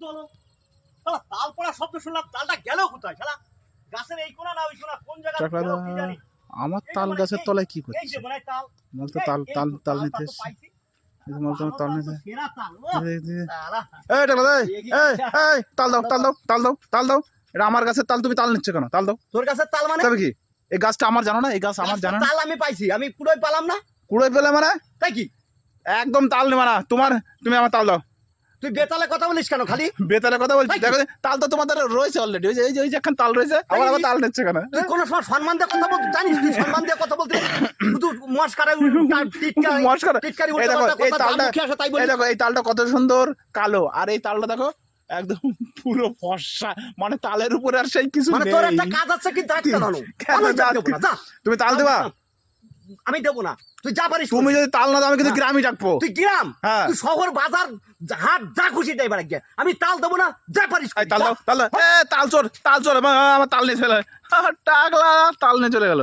চলো। শালা তাল পড়া শব্দ শুনলাম তালটা গেল কোথায়? শালা গাছের এই কোনা না ওই কোনা কোন জায়গা চাকলাদা আমার তাল গাছের তলায় কি এই যে মনে তাল মাল তো তাল তাল তাল তাল, নিতে তাল তো এসছি পাইছি। এই তো মাল তোমার তাল তাল নিতে তো সেরা তাল, ও, এই যে- শালা। এই টাকলা এই এই এই তাল দাও তাল দাও তাল দাও তাল দাও। এটা আমার গাছের তাল তুমি তাল নিচ্ছ কেন? তাল দাও। তোর গাছের তাল মানে? তবে কি? এই গাছটা আমার জানো না? এই গাছ আমার জানো তাল আমি পাইছি আমি পুরোই পালাম না। কুড়োয় পেলে মানে? তাই কি? একদম তাল নেবা না। তোমার তুমি আমার তাল দাও। তুই বেতালে কথা বলিস কেন খালি? বেতালে কথা বলছি দেখো তাল তো তোমাদের রয়েছে অলরেডি ওই যে এই যে ওই যে এখন তাল রয়েছে আবার আবার তাল নিচ্ছে কেন তুই কোনো সময় সম্মান দিয়ে কথা বলতে জানিস তুই সম্মান দিয়ে কথা বলতে শুধু মস্কারে টিটকারি মস্কার। টিটকারি এই দেখো এই তালটা তাই বলি। এই দেখো এই তালটা কত সুন্দর কালো। আর এই তালটা দেখো একদম পুরো ফর্সা। মানে তালের উপরে আর সেই কিছু মানে তোর একটা কাজ আছে কি? দাঁড় চালানো। কেন আমি দাঁত- দেবো না, যা। তুমি তাল দেবা? আমি দেবো না। তুই যা পারিস তুমি যদি তাল না দাও আমি কিন্তু হ্যাঁ। গ্রামই ডাকবো। তুই গ্রাম? হ্যাঁ। তুই শহর বাজার হাট যা খুশি তাই বেড়া গিয়ে। আমি তাল দেবো না যা পারিস তাল। দাও তাল এ তাল চোর তাল চোর আমার তাল নিয়ে চলে টাকলা তাল নিয়ে চলে গেল।